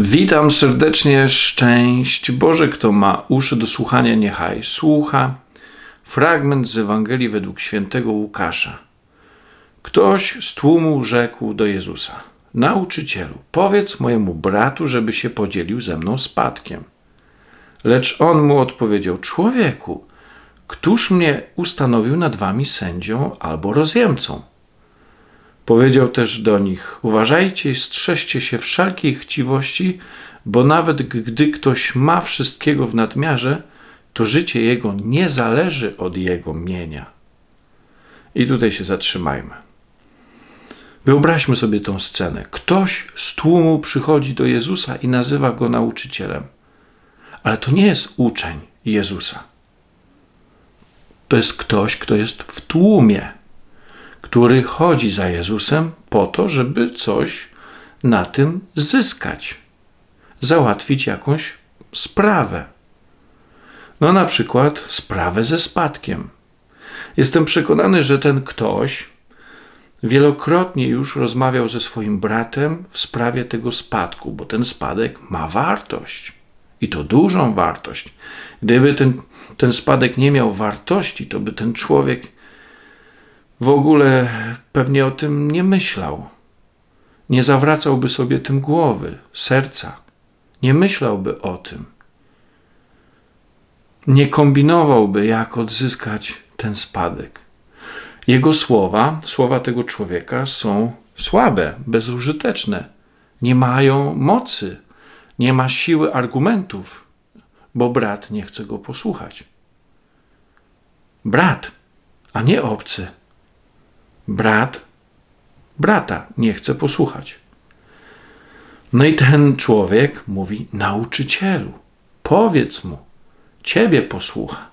Witam serdecznie, szczęść Boże, kto ma uszy do słuchania, niechaj słucha. Fragment z Ewangelii według świętego Łukasza. Ktoś z tłumu rzekł do Jezusa: Nauczycielu, powiedz mojemu bratu, żeby się podzielił ze mną spadkiem. Lecz on mu odpowiedział: Człowieku, któż mnie ustanowił nad wami sędzią albo rozjemcą? Powiedział też do nich: Uważajcie strzeżcie się wszelkiej chciwości, bo nawet gdy ktoś ma wszystkiego w nadmiarze, to życie jego nie zależy od jego mienia. I tutaj się zatrzymajmy. Wyobraźmy sobie tą scenę. Ktoś z tłumu przychodzi do Jezusa i nazywa go nauczycielem. Ale to nie jest uczeń Jezusa. To jest ktoś, kto jest w tłumie który chodzi za Jezusem po to, żeby coś na tym zyskać, załatwić jakąś sprawę. No, na przykład sprawę ze spadkiem. Jestem przekonany, że ten ktoś wielokrotnie już rozmawiał ze swoim bratem w sprawie tego spadku, bo ten spadek ma wartość i to dużą wartość. Gdyby ten, ten spadek nie miał wartości, to by ten człowiek w ogóle pewnie o tym nie myślał. Nie zawracałby sobie tym głowy, serca. Nie myślałby o tym. Nie kombinowałby, jak odzyskać ten spadek. Jego słowa, słowa tego człowieka są słabe, bezużyteczne. Nie mają mocy, nie ma siły argumentów, bo brat nie chce go posłuchać. Brat, a nie obcy brat brata nie chce posłuchać. No i ten człowiek mówi: Nauczycielu, powiedz mu, ciebie posłucha.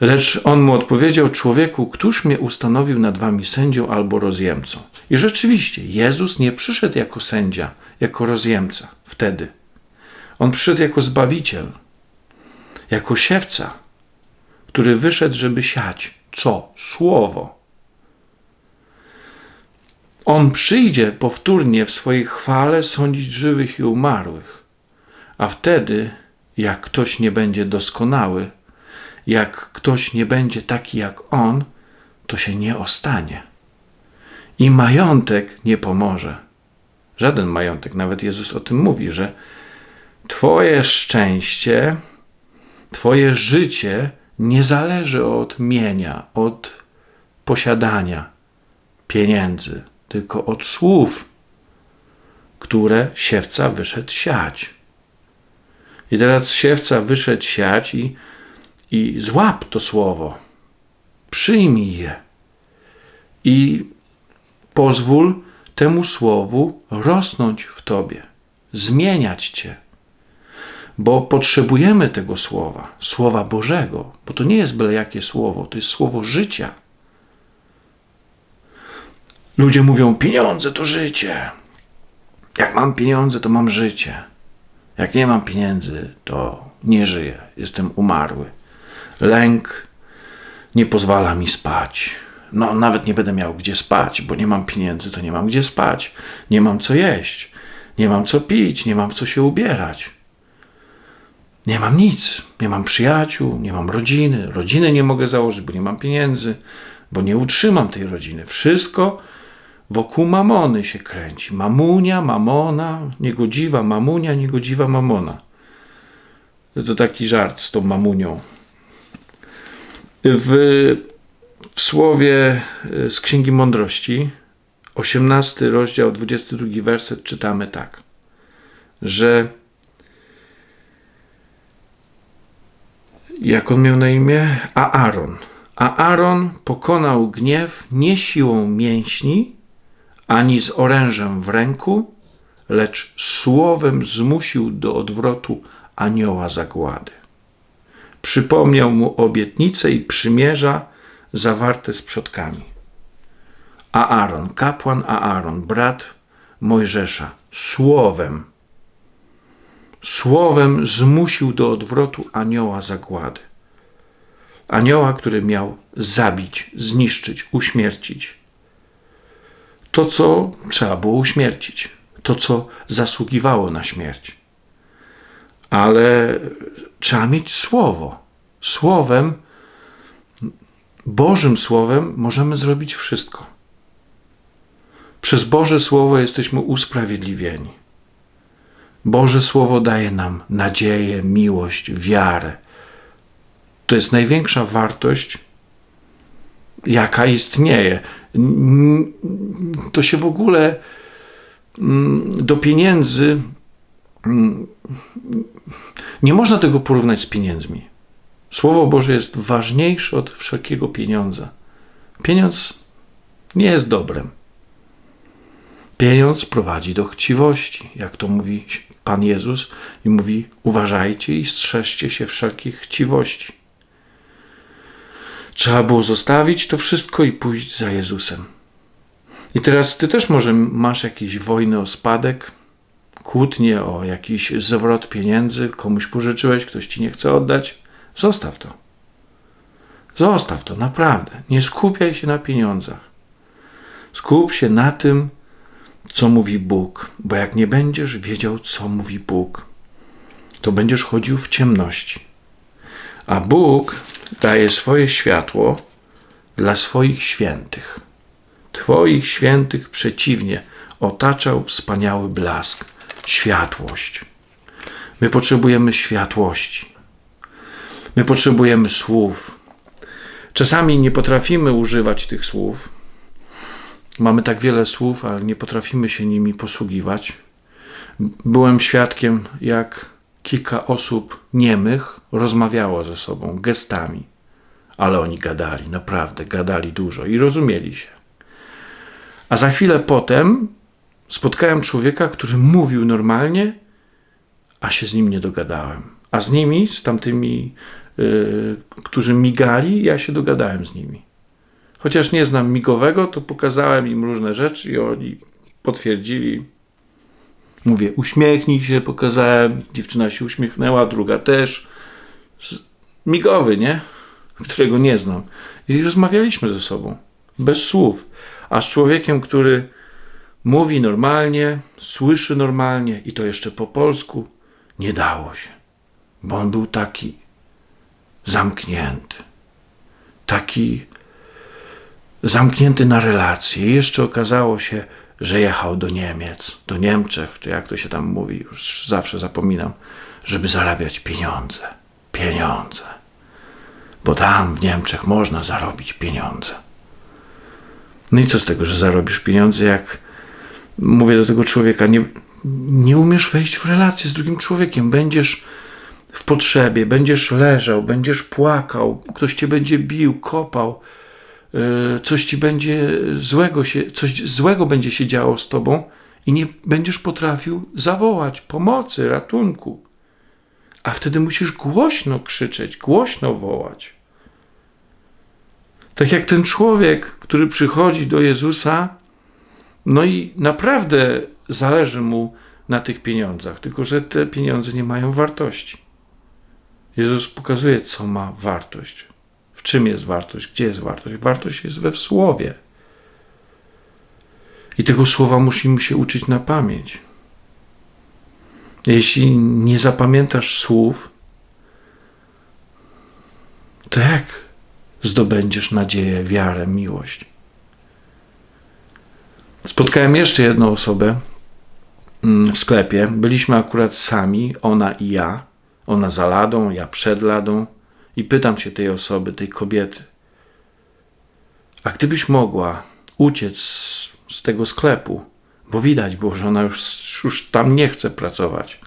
Lecz on mu odpowiedział: Człowieku, któż mnie ustanowił nad wami sędzią albo rozjemcą? I rzeczywiście, Jezus nie przyszedł jako sędzia, jako rozjemca wtedy. On przyszedł jako zbawiciel, jako siewca, który wyszedł, żeby siać co? Słowo on przyjdzie powtórnie w swojej chwale sądzić żywych i umarłych. A wtedy, jak ktoś nie będzie doskonały, jak ktoś nie będzie taki jak on, to się nie ostanie. I majątek nie pomoże. Żaden majątek, nawet Jezus o tym mówi, że Twoje szczęście, Twoje życie nie zależy od mienia, od posiadania pieniędzy tylko od słów, które siewca wyszedł siać. I teraz siewca wyszedł siać i, i złap to słowo, przyjmij je i pozwól temu słowu rosnąć w tobie, zmieniać cię. Bo potrzebujemy tego słowa, słowa Bożego, bo to nie jest byle jakie słowo, to jest słowo życia. Ludzie mówią: pieniądze to życie. Jak mam pieniądze, to mam życie. Jak nie mam pieniędzy, to nie żyję. Jestem umarły. Lęk nie pozwala mi spać. No, nawet nie będę miał gdzie spać, bo nie mam pieniędzy, to nie mam gdzie spać. Nie mam co jeść. Nie mam co pić. Nie mam co się ubierać. Nie mam nic. Nie mam przyjaciół, nie mam rodziny. Rodziny nie mogę założyć, bo nie mam pieniędzy, bo nie utrzymam tej rodziny. Wszystko wokół mamony się kręci. Mamunia, mamona, niegodziwa mamunia, niegodziwa mamona. To taki żart z tą mamunią. W, w słowie e, z Księgi Mądrości, 18 rozdział, 22 werset, czytamy tak, że jak on miał na imię? Aaron. Aaron pokonał gniew nie siłą mięśni, ani z orężem w ręku, lecz słowem zmusił do odwrotu anioła zagłady. Przypomniał mu obietnice i przymierza zawarte z przodkami. Aaron, kapłan Aaron, brat Mojżesza, słowem, słowem zmusił do odwrotu anioła zagłady. Anioła, który miał zabić, zniszczyć, uśmiercić to, co trzeba było uśmiercić. to, co zasługiwało na śmierć. Ale trzeba mieć słowo. Słowem, Bożym Słowem możemy zrobić wszystko. Przez Boże Słowo jesteśmy usprawiedliwieni. Boże Słowo daje nam nadzieję, miłość, wiarę. To jest największa wartość, jaka istnieje. To się w ogóle mm, do pieniędzy mm, nie można tego porównać z pieniędzmi. Słowo Boże jest ważniejsze od wszelkiego pieniądza. Pieniądz nie jest dobrem. Pieniądz prowadzi do chciwości, jak to mówi Pan Jezus i mówi: uważajcie i strzeżcie się wszelkich chciwości. Trzeba było zostawić to wszystko i pójść za Jezusem. I teraz ty też może masz jakieś wojny o spadek, kłótnie o jakiś zwrot pieniędzy, komuś pożyczyłeś, ktoś ci nie chce oddać. Zostaw to. Zostaw to, naprawdę. Nie skupiaj się na pieniądzach. Skup się na tym, co mówi Bóg, bo jak nie będziesz wiedział, co mówi Bóg, to będziesz chodził w ciemności. A Bóg daje swoje światło dla swoich świętych. Twoich świętych przeciwnie otaczał wspaniały blask, światłość. My potrzebujemy światłości. My potrzebujemy słów. Czasami nie potrafimy używać tych słów. Mamy tak wiele słów, ale nie potrafimy się nimi posługiwać. Byłem świadkiem, jak kilka osób niemych rozmawiało ze sobą gestami, ale oni gadali, naprawdę gadali dużo i rozumieli się. A za chwilę potem spotkałem człowieka, który mówił normalnie, a się z nim nie dogadałem. A z nimi, z tamtymi, yy, którzy migali, ja się dogadałem z nimi. Chociaż nie znam migowego, to pokazałem im różne rzeczy i oni potwierdzili, Mówię, uśmiechnij się, pokazałem, dziewczyna się uśmiechnęła, druga też. Migowy, nie? Którego nie znam. I rozmawialiśmy ze sobą, bez słów. A z człowiekiem, który mówi normalnie, słyszy normalnie i to jeszcze po polsku, nie dało się. Bo on był taki zamknięty. Taki zamknięty na relacje. I jeszcze okazało się, że jechał do Niemiec, do Niemczech, czy jak to się tam mówi, już zawsze zapominam, żeby zarabiać pieniądze. Pieniądze. Bo tam w Niemczech można zarobić pieniądze. No i co z tego, że zarobisz pieniądze, jak mówię do tego człowieka, nie, nie umiesz wejść w relację z drugim człowiekiem, będziesz w potrzebie, będziesz leżał, będziesz płakał, ktoś cię będzie bił, kopał, coś ci będzie złego się, coś złego będzie się działo z tobą i nie będziesz potrafił zawołać pomocy, ratunku. A wtedy musisz głośno krzyczeć, głośno wołać. Tak jak ten człowiek, który przychodzi do Jezusa, no i naprawdę zależy mu na tych pieniądzach, tylko że te pieniądze nie mają wartości. Jezus pokazuje, co ma wartość. W czym jest wartość? Gdzie jest wartość? Wartość jest we słowie. I tego słowa musimy się uczyć na pamięć. Jeśli nie zapamiętasz słów, to jak zdobędziesz nadzieję, wiarę, miłość? Spotkałem jeszcze jedną osobę mm, w sklepie. Byliśmy akurat sami, ona i ja. Ona za ladą, ja przed ladą. I pytam się tej osoby, tej kobiety, a gdybyś mogła uciec z tego sklepu, bo widać było, że ona już, już tam nie chce pracować,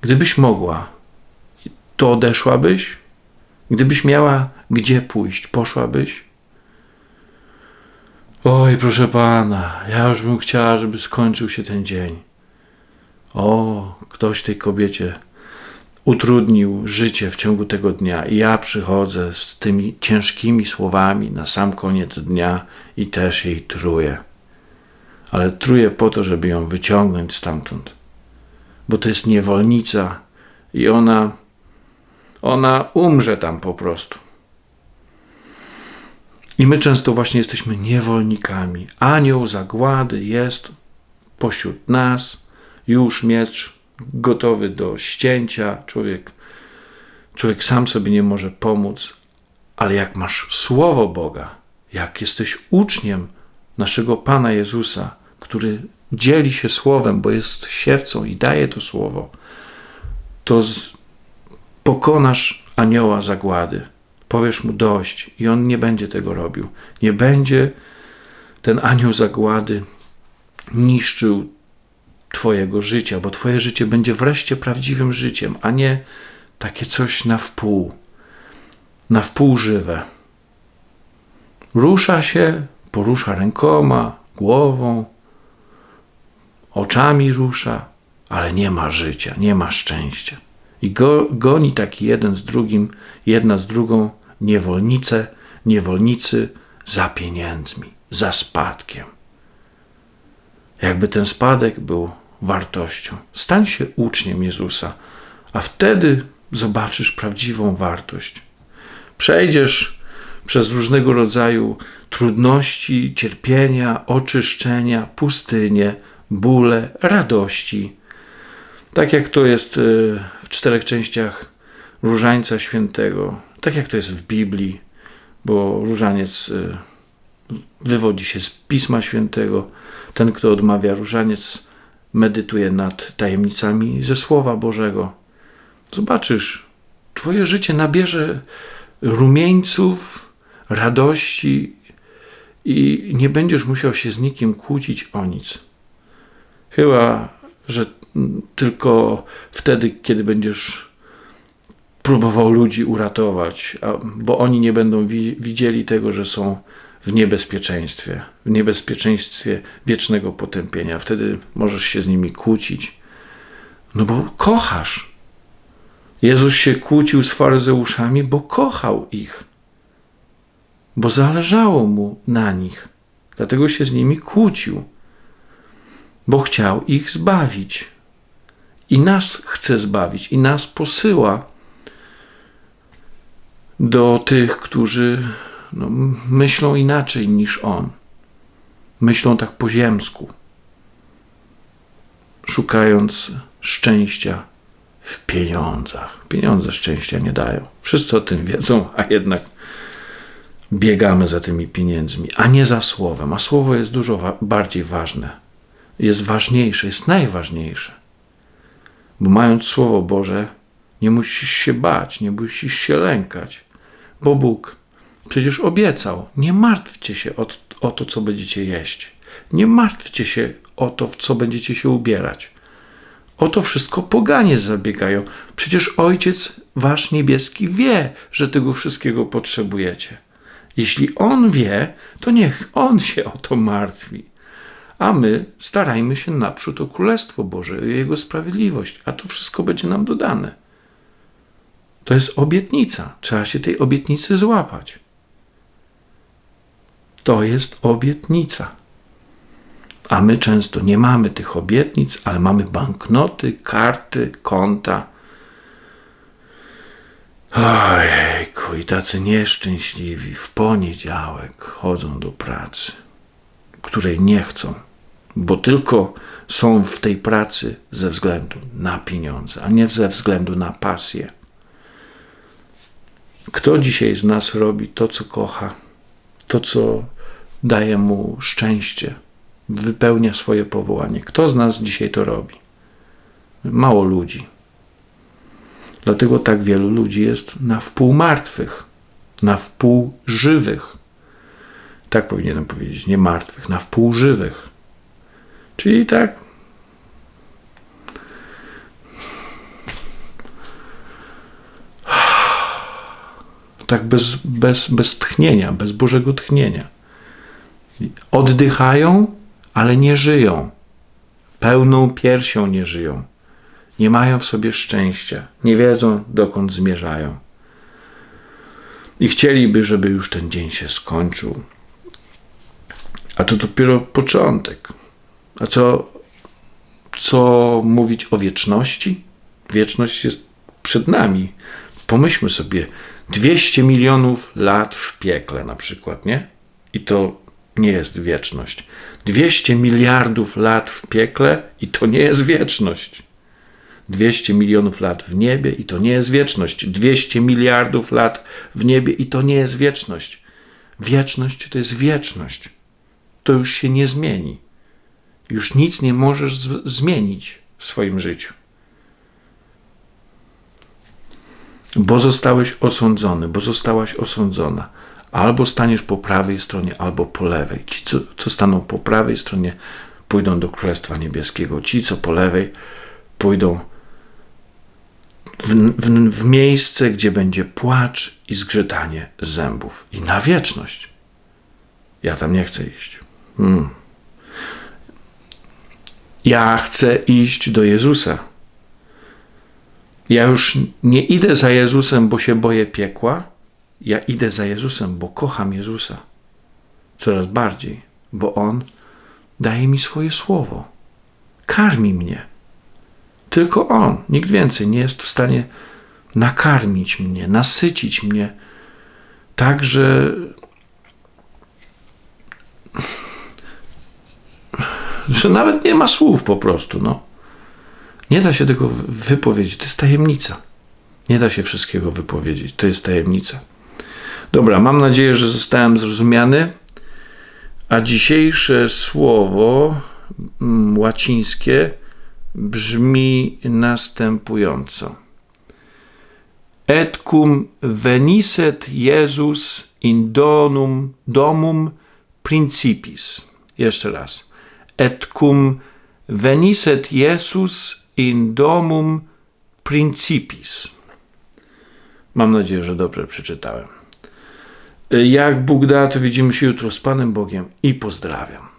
gdybyś mogła, to odeszłabyś? Gdybyś miała gdzie pójść, poszłabyś? Oj, proszę pana, ja już bym chciała, żeby skończył się ten dzień. O, ktoś tej kobiecie utrudnił życie w ciągu tego dnia. I ja przychodzę z tymi ciężkimi słowami na sam koniec dnia i też jej truję. Ale truję po to, żeby ją wyciągnąć stamtąd. Bo to jest niewolnica i ona, ona umrze tam po prostu. I my często właśnie jesteśmy niewolnikami. Anioł zagłady jest pośród nas, już miecz gotowy do ścięcia. Człowiek, człowiek sam sobie nie może pomóc, ale jak masz słowo Boga, jak jesteś uczniem naszego Pana Jezusa, który dzieli się słowem, bo jest siewcą i daje to słowo, to z, pokonasz anioła zagłady. Powiesz mu dość i on nie będzie tego robił. Nie będzie ten anioł zagłady niszczył Twojego życia, bo Twoje życie będzie wreszcie prawdziwym życiem, a nie takie coś na wpół, na wpół żywe. Rusza się, porusza rękoma, głową, oczami rusza, ale nie ma życia, nie ma szczęścia. I go, goni taki jeden z drugim, jedna z drugą niewolnice, niewolnicy za pieniędzmi, za spadkiem. Jakby ten spadek był wartością. Stań się uczniem Jezusa, a wtedy zobaczysz prawdziwą wartość. Przejdziesz przez różnego rodzaju trudności, cierpienia, oczyszczenia, pustynie, bóle, radości. Tak jak to jest e, w czterech częściach Różańca Świętego, tak jak to jest w Biblii, bo różaniec e, wywodzi się z Pisma Świętego. Ten, kto odmawia różaniec, medytuje nad tajemnicami ze Słowa Bożego. Zobaczysz, Twoje życie nabierze rumieńców, radości i nie będziesz musiał się z nikim kłócić o nic. Chyba, że tylko wtedy, kiedy będziesz próbował ludzi uratować, bo oni nie będą widzieli tego, że są w niebezpieczeństwie, w niebezpieczeństwie wiecznego potępienia. Wtedy możesz się z nimi kłócić, no bo kochasz. Jezus się kłócił z faryzeuszami, bo kochał ich, bo zależało mu na nich. Dlatego się z nimi kłócił, bo chciał ich zbawić. I nas chce zbawić, i nas posyła do tych, którzy no, myślą inaczej niż on. Myślą tak po ziemsku, szukając szczęścia w pieniądzach. Pieniądze szczęścia nie dają. Wszyscy o tym wiedzą, a jednak biegamy za tymi pieniędzmi, a nie za słowem. A słowo jest dużo wa bardziej ważne. Jest ważniejsze, jest najważniejsze. Bo mając Słowo Boże, nie musisz się bać, nie musisz się lękać, bo Bóg Przecież obiecał, nie martwcie się o, o to, co będziecie jeść. Nie martwcie się o to, w co będziecie się ubierać. O to wszystko poganie zabiegają. Przecież Ojciec Wasz Niebieski wie, że tego wszystkiego potrzebujecie. Jeśli On wie, to niech On się o to martwi. A my starajmy się naprzód o Królestwo Boże, o Jego sprawiedliwość, a to wszystko będzie nam dodane. To jest obietnica. Trzeba się tej obietnicy złapać. To jest obietnica. A my często nie mamy tych obietnic, ale mamy banknoty, karty, konta. Ojejku, i tacy nieszczęśliwi w poniedziałek chodzą do pracy, której nie chcą, bo tylko są w tej pracy ze względu na pieniądze, a nie ze względu na pasję. Kto dzisiaj z nas robi to, co kocha, to, co daje mu szczęście, wypełnia swoje powołanie. Kto z nas dzisiaj to robi? Mało ludzi. Dlatego tak wielu ludzi jest na wpół martwych, na wpół żywych. Tak powinienem powiedzieć, nie martwych, na wpół żywych. Czyli tak. Tak bez, bez, bez tchnienia, bez Bożego tchnienia. Oddychają, ale nie żyją. Pełną piersią nie żyją. Nie mają w sobie szczęścia. Nie wiedzą, dokąd zmierzają. I chcieliby, żeby już ten dzień się skończył. A to dopiero początek. A co, co mówić o wieczności? Wieczność jest przed nami. Pomyślmy sobie, 200 milionów lat w piekle na przykład, nie? I to nie jest wieczność. 200 miliardów lat w piekle i to nie jest wieczność. 200 milionów lat w niebie i to nie jest wieczność. 200 miliardów lat w niebie i to nie jest wieczność. Wieczność to jest wieczność. To już się nie zmieni. Już nic nie możesz zmienić w swoim życiu. Bo zostałeś osądzony, bo zostałaś osądzona. Albo staniesz po prawej stronie, albo po lewej. Ci, co, co staną po prawej stronie, pójdą do Królestwa Niebieskiego. Ci, co po lewej, pójdą w, w, w miejsce, gdzie będzie płacz i zgrzytanie zębów. I na wieczność. Ja tam nie chcę iść. Hmm. Ja chcę iść do Jezusa. Ja już nie idę za Jezusem, bo się boję piekła. Ja idę za Jezusem, bo kocham Jezusa. Coraz bardziej, bo On daje mi swoje słowo. Karmi mnie. Tylko On, nikt więcej, nie jest w stanie nakarmić mnie, nasycić mnie, tak, że, że nawet nie ma słów po prostu. No. Nie da się tego wypowiedzieć. To jest tajemnica. Nie da się wszystkiego wypowiedzieć. To jest tajemnica. Dobra, mam nadzieję, że zostałem zrozumiany. A dzisiejsze słowo mm, łacińskie brzmi następująco. Et cum veniset Jezus in donum, domum principis. Jeszcze raz. Et cum veniset Jezus in domum principis. Mam nadzieję, że dobrze przeczytałem. Jak Bóg da, to widzimy się jutro z Panem Bogiem i pozdrawiam.